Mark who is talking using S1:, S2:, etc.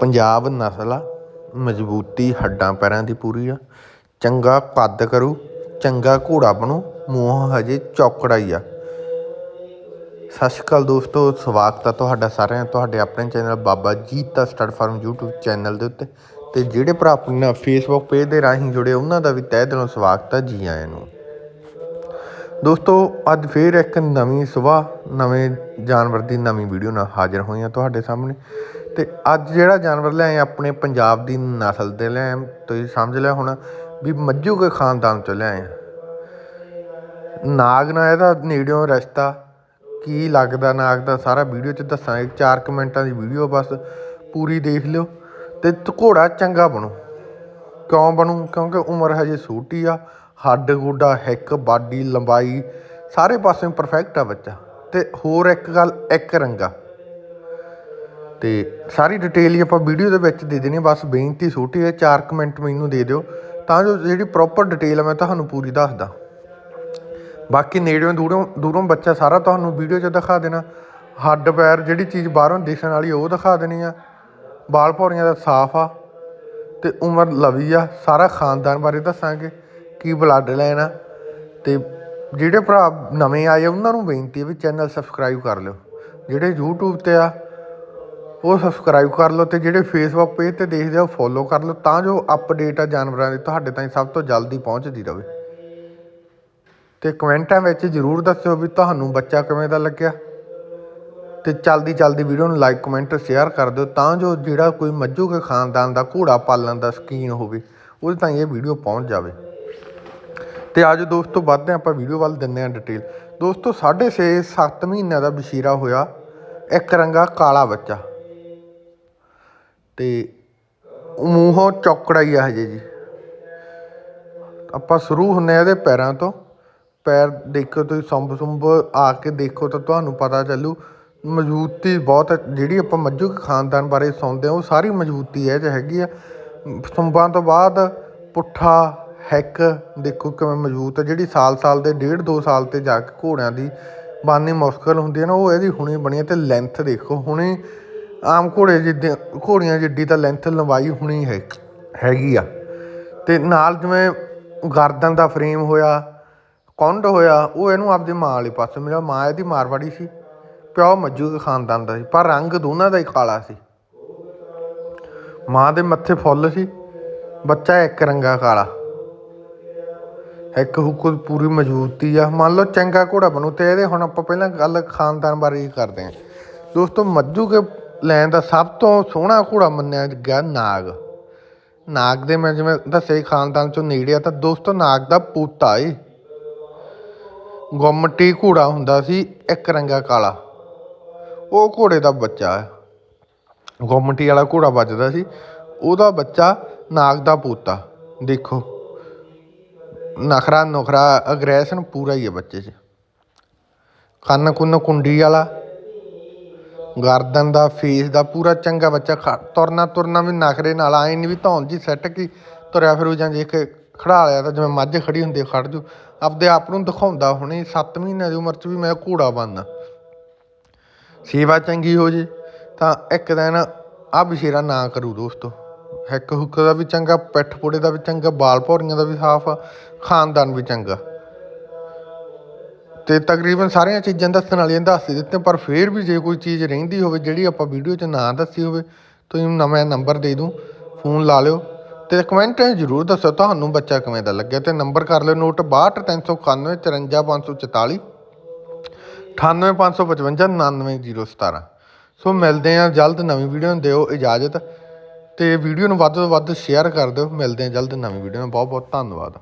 S1: ਪੰਜਾਬ ਨਸਲ ਆ, ਮਜ਼ਬੂਤੀ ਹੱਡਾਂ ਪੈਰਾਂ ਦੀ ਪੂਰੀ ਆ। ਚੰਗਾ ਕੱਦ ਕਰੂ, ਚੰਗਾ ਘੋੜਾ ਬਣੂ, ਮੂੰਹ ਹਜੇ ਚੌਕੜਾ ਹੀ ਆ। ਸਤਿ ਸ਼੍ਰੀ ਅਕਾਲ ਦੋਸਤੋ, ਸਵਾਗਤ ਹੈ ਤੁਹਾਡਾ ਸਾਰਿਆਂ ਤੁਹਾਡੇ ਆਪਣੇ channel Baba Jeeta stud farm YouTube channel ਦੇ ਉੱਤੇ। ਤੇ ਜਿਹੜੇ ਭਰਾ ਆਪਣੇ ਨਾਲ Facebook ਪੇਜ ਦੇ ਰਾਹੀਂ ਜੁੜੇ, ਉਹਨਾਂ ਦਾ ਵੀ ਤਹਿ ਦਿਲੋਂ ਸਵਾਗਤ ਹੈ ਜੀ ਆਇਆਂ ਨੂੰ। ਦੋਸਤੋ, ਅੱਜ ਫੇਰ ਇੱਕ ਨਵੀਂ ਸਵੇਰ, ਨਵੇਂ ਜਾਨਵਰ ਦੀ ਨਵੀਂ ਵੀਡੀਓ ਨਾਲ ਹਾਜ਼ਰ ਹੋਏ ਹਾਂ ਤੁਹਾਡੇ ਸਾਹਮਣੇ। ਤੇ ਅੱਜ ਜਿਹੜਾ ਜਾਨਵਰ ਲਿਆਏ, ਆਪਣੇ ਪੰਜਾਬ ਦੀ ਨਸਲ ਦੇ ਲਿਆਏ। ਹਾਂ। ਤੁਸੀਂ ਸਮਝ ਲਿਆ ਹੋਣਾ ਵੀ ਮੱਝੂ ਕੇ ਖਾਨਦਾਨ ਤੋਂ ਲਿਆਏ ਹਾਂ ਨਾਗ ਨਾਲ ਇਹਦਾ ਨੇੜਿਓਂ ਰਸਤਾ, ਕੀ ਲੱਗਦਾ ਨਾਗ ਦਾ ਸਾਰਾ ਵੀਡੀਓ 'ਚ ਦੱਸਾਂਗੇ। 4 ਮਿੰਟਾਂ ਦੀ ਵੀਡੀਓ ਬਸ ਪੂਰੀ ਦੇਖ ਲਿਓ ਤੇ ਘੋੜਾ ਚੰਗਾ ਬਣੋ। ਕਿਉਂ ਬਣੂ? ਕਿਉਂਕਿ ਉਮਰ ਹਜੇ ਛੋਟੀ ਆ। ਹੱਡ, ਗੋਡਾ, ਹਿੱਕ, ਬਾਡੀ, ਲੰਬਾਈ ਸਾਰੇ ਪਾਸੇ ਪਰਫੈਕਟ ਆ ਬੱਚਾ। ਤੇ ਹੋਰ ਇੱਕ ਗੱਲ, ਇੱਕ ਰੰਗਾ। ਤੇ ਸਾਰੀ ਡਿਟੇਲ ਹੀ ਆਪਾਂ ਵੀਡੀਓ ਦੇ ਵਿੱਚ ਦੇ ਦੇਣੀ ਬਸ ਬੇਨਤੀ ਛੋਟੀ ਹੈ 4 ਮਿੰਟ ਮੈਨੂੰ ਦੇ ਦਿਓ। ਤਾਂ ਜੋ ਜਿਹੜੀ ਪ੍ਰੋਪਰ ਡਿਟੇਲ ਆ, ਮੈਂ ਤੁਹਾਨੂੰ ਪੂਰੀ ਦੱਸਦਾ। ਬਾਕੀ ਨੇੜਿਓਂ ਦੂਰੋਂ ਦੂਰੋਂ ਬੱਚਾ ਸਾਰਾ ਤੁਹਾਨੂੰ ਵੀਡੀਓ 'ਚ ਦਿਖਾ ਦੇਣਾ। ਹੱਡ, ਪੈਰ ਜਿਹੜੀ ਚੀਜ਼ ਬਾਹਰੋਂ ਦਿਖਣ ਵਾਲੀ, ਉਹ ਦਿਖਾ ਦੇਣੀ ਆ। ਬਾਲ ਭੌਰੀਆਂ ਦਾ ਸਾਫ਼ ਆ। ਤੇ ਉਮਰ ਲਵੀ ਆ। ਸਾਰਾ ਖਾਨਦਾਨ ਬਾਰੇ ਦੱਸਾਂਗੇ। ਕੀ ਬਲੱਡ ਲੈਣ। ਆ ਅਤੇ ਜਿਹੜੇ ਭਰਾ ਨਵੇਂ ਆਏ ਉਹਨਾਂ ਨੂੰ ਬੇਨਤੀ ਹੈ ਵੀ ਚੈਨਲ ਸਬਸਕ੍ਰਾਈਬ ਕਰ ਲਿਓ। ਜਿਹੜੇ ਯੂਟਿਊਬ ਤੇ ਆ, ਉਹ ਸਬਸਕ੍ਰਾਈਬ ਕਰ ਲਓ ਅਤੇ ਜਿਹੜੇ ਫੇਸਬੁੱਕ ਪੇਜ ਤੇ ਦੇਖਦੇ ਆ, ਉਹ ਫੋਲੋ ਕਰ ਲਓ ਤਾਂ ਜੋ ਅਪਡੇਟ ਆ ਜਾਨਵਰਾਂ ਦੀ ਤੁਹਾਡੇ ਤਾਈਂ ਸਭ ਤੋਂ ਜਲਦੀ ਪਹੁੰਚਦੀ ਰਹੇ ਅਤੇ ਕਮੈਂਟਾਂ ਵਿੱਚ ਜਰੂਰ ਦੱਸਿਓ ਵੀ ਤੁਹਾਨੂੰ ਬੱਚਾ ਕਿਵੇਂ ਦਾ ਲੱਗਿਆ। ਤੇ ਚਲਦੀ ਚਲਦੀ ਵੀਡੀਓ ਨੂੰ ਲਾਈਕ ਕਮੈਂਟ ਸ਼ੇਅਰ ਕਰ ਦਿਓ ਤਾਂ ਜੋ ਜਿਹੜਾ ਕੋਈ ਮੱਝੂ ਕੇ ਖਾਨਦਾਨ ਦਾ ਘੋੜਾ ਪਾਲਣ ਦਾ ਸ਼ਕੀਨ ਹੋਵੇ, ਉਹਦੇ ਤਾਈਂ ਇਹ ਵੀਡੀਓ ਪਹੁੰਚ ਜਾਵੇ। ਤੇ ਅੱਜ ਦੋਸਤੋ ਵੱਧਦੇ ਹਾਂ, ਆਪਾਂ ਵੀਡੀਓ ਵੱਲ ਦਿੰਦੇ ਹਾਂ ਡਿਟੇਲ ਦੋਸਤੋ 6.5 7 ਮਹੀਨਿਆਂ ਦਾ ਬਸ਼ੀਰਾ ਹੋਇਆ ਇੱਕ ਰੰਗਾ ਕਾਲਾ ਬੱਚਾ। ਤੇ ਮੂੰਹੋਂ ਚੌਕੜਾ ਹੀ ਆ ਹਜੇ ਜੀ। ਆਪਾਂ ਸ਼ੁਰੂ ਹੁੰਨੇ ਆ ਇਹਦੇ ਪੈਰਾਂ ਤੋਂ। ਪੈਰ ਦੇਖੋ ਤੁਸੀਂ, ਸੰਭ ਸੁੰਭ ਆ ਕੇ ਦੇਖੋ ਤਾਂ ਤੁਹਾਨੂੰ ਪਤਾ ਚੱਲੂ, ਮਜ਼ਬੂਤੀ ਬਹੁਤ ਜਿਹੜੀ ਆਪਾਂ ਮੱਝੂ ਖਾਨਦਾਨ ਬਾਰੇ ਸੁਣਦੇ ਆ ਉਹ ਸਾਰੀ ਮਜ਼ਬੂਤੀ ਹੈ ਚ ਹੈਗੀ ਆ। ਸੁੰਬਾਂ ਤੋਂ ਬਾਅਦ ਪੁੱਠਾ ਹੈਕ ਦੇਖੋ ਕਿਵੇਂ ਮਜ਼ਬੂਤ ਹੈ। ਜਿਹੜੀ ਸਾਲ ਸਾਲ ਦੇ, ਡੇਢ ਦੋ ਸਾਲ ਤੇ ਜਾ ਕੇ ਘੋੜਿਆਂ ਦੀ ਬਣਨੀ ਮੁਸ਼ਕਲ ਹੁੰਦੀ ਹੈ ਨਾ, ਉਹ ਇਹਦੀ ਹੁਣੀ ਬਣੀ ਹੈ ਅਤੇ ਲੈਂਥ ਦੇਖੋ। ਹੁਣੇ ਆਮ ਘੋੜੇ ਜਿੱਦਾਂ, ਘੋੜੀਆਂ ਜਿੱਡੀ ਤਾਂ ਲੈਂਥ ਲੰਬਾਈ ਹੁਣੀ ਹੈ, ਹੈਗੀ ਆ। ਅਤੇ ਨਾਲ ਜਿਵੇਂ ਗਰਦਨ ਦਾ ਫਰੇਮ ਹੋਇਆ, ਕੁੰਡ ਹੋਇਆ, ਉਹ ਇਹਨੂੰ ਆਪਦੀ ਮਾਂ ਵਾਲੇ ਪਾਸੇ ਮਿਲਿਆ। ਮਾਂ ਇਹਦੀ ਮਾਰਵਾੜੀ ਸੀ, ਪਿਓ ਮੱਜੂ ਖਾਨਦਾਨ ਦਾ ਸੀ, ਪਰ ਰੰਗ ਦੋਨਾਂ ਦਾ ਹੀ ਕਾਲਾ ਸੀ। ਮਾਂ ਦੇ ਮੱਥੇ ਫੁੱਲ ਸੀ, ਬੱਚਾ ਇੱਕ ਰੰਗਾ ਕਾਲਾ। ਇੱਕ ਹੁਕਮ ਪੂਰੀ ਮਜ਼ਬੂਤੀ ਆ। ਮੰਨ ਲਓ ਚੰਗਾ ਘੋੜਾ ਬਣੂ ਤੇ ਇਹਦੇ ਹੁਣ ਆਪਾਂ ਪਹਿਲਾਂ ਗੱਲ ਖਾਨਦਾਨ ਬਾਰੇ ਹੀ ਕਰਦੇ ਹਾਂ। ਦੋਸਤੋ ਮੱਝੂ ਕੇ ਲੈਣ ਦਾ ਸਭ ਤੋਂ ਸੋਹਣਾ ਘੋੜਾ ਮੰਨਿਆ ਗਿਆ ਨਾਗ। ਨਾਗ ਦੇ ਮੈਂ ਜਿਵੇਂ ਦੱਸਿਆ ਖਾਨਦਾਨ ਚੋਂ ਨੇੜੇ ਆ ਤਾਂ ਦੋਸਤੋ ਨਾਗ ਦਾ ਪੂਤਾ ਏ। ਗੁੰਮਟੀ ਘੋੜਾ ਹੁੰਦਾ ਸੀ, ਇੱਕ ਰੰਗਾ ਕਾਲਾ। ਉਹ ਘੋੜੇ ਦਾ ਬੱਚਾ ਹੈ। ਗੁੰਮਟੀ ਵਾਲਾ ਘੋੜਾ ਵੱਜਦਾ ਸੀ, ਉਹਦਾ ਬੱਚਾ ਨਾਗ ਦਾ ਪੂਤਾ। ਦੇਖੋ। ਨਖਰਾ ਨੁਖਰਾ ਅਗਰੈਸ਼ਨ ਪੂਰਾ ਹੀ ਹੈ ਬੱਚੇ 'ਚ। ਕੰਨ ਕੁੰਨ ਕੁੰਡੀ ਵਾਲਾ ਗਰਦਨ ਦਾ ਫੇਸ ਦਾ ਪੂਰਾ ਚੰਗਾ ਬੱਚਾ ਖ- ਤੁਰਨਾ ਤੁਰਨਾ ਵੀ ਨਖਰੇ ਨਾਲ ਆਏ ਨਹੀਂ ਵੀ ਧੌਣ ਜੀ ਸੈੱਟ ਕੀ ਤੁਰਿਆ ਫਿਰੂ ਜਾਂ ਜੇ ਕਿ ਖੜਾ ਲਿਆ ਤਾਂ ਜਿਵੇਂ ਮੱਝ ਖੜੀ ਹੁੰਦੀ ਆ, ਖੜ ਜੂ। ਆਪਦੇ ਆਪ ਨੂੰ ਦਿਖਾਉਂਦਾ ਹੁਣੇ 7 ਮਹੀਨਿਆਂ ਦੀ ਉਮਰ 'ਚ ਵੀ ਮੈਂ ਘੋੜਾ ਬਣਨਾ। ਸੇਵਾ ਚੰਗੀ ਹੋ ਜੇ ਤਾਂ ਇੱਕ ਦਿਨ ਆ ਬਸ਼ੀਰਾ ਨਾ ਕਰੂ ਦੋਸਤੋ। ਹਿੱਕ ਹੁੱਕ ਦਾ ਵੀ ਚੰਗਾ, ਪਿੱਠ ਪੋੜੇ ਦਾ ਵੀ ਚੰਗਾ, ਬਾਲ ਭੌਰੀਆਂ ਦਾ ਵੀ ਸਾਫ਼ ਆ ਖਾਨਦਾਨ ਵੀ ਚੰਗਾ। ਤੇ ਤਕਰੀਬਨ ਸਾਰੀਆਂ ਚੀਜ਼ਾਂ ਦੱਸਣ ਵਾਲੀਆਂ ਦੱਸ ਦਿੱਤੀਆਂ, ਪਰ ਫੇਰ ਵੀ ਜੇ ਕੋਈ ਚੀਜ਼ ਰਹਿੰਦੀ ਹੋਵੇ, ਜਿਹੜੀ ਆਪਾਂ ਵੀਡੀਓ 'ਚ ਨਾ ਦੱਸੀ ਹੋਵੇ, ਤੁਸੀਂ ਨਵਾਂ ਨੰਬਰ ਦੇ ਦੂੰ ਫੋਨ ਲਾ ਲਿਓ ਤੇ ਕਮੈਂਟ ਜ਼ਰੂਰ ਦੱਸੋ, ਤੁਹਾਨੂੰ ਬੱਚਾ ਕਿਵੇਂ ਦਾ ਲੱਗਿਆ ਤੇ ਨੰਬਰ ਕਰ ਲਿਓ ਨੋਟ 62391 54544 98555 99017 ਸੋ ਮਿਲਦੇ ਆ ਜਲਦ ਨਵੀਂ ਵੀਡੀਓ ਨੂੰ ਦਿਓ ਇਜਾਜ਼ਤ। ਅਤੇ ਵੀਡੀਓ ਨੂੰ ਵੱਧ ਤੋਂ ਵੱਧ ਸ਼ੇਅਰ ਕਰ ਦਿਓ। ਮਿਲਦੇ ਹਾਂ ਜਲਦ ਨਵੀਂ ਵੀਡੀਓ ਨਾਲ। ਬਹੁਤ ਬਹੁਤ ਧੰਨਵਾਦ।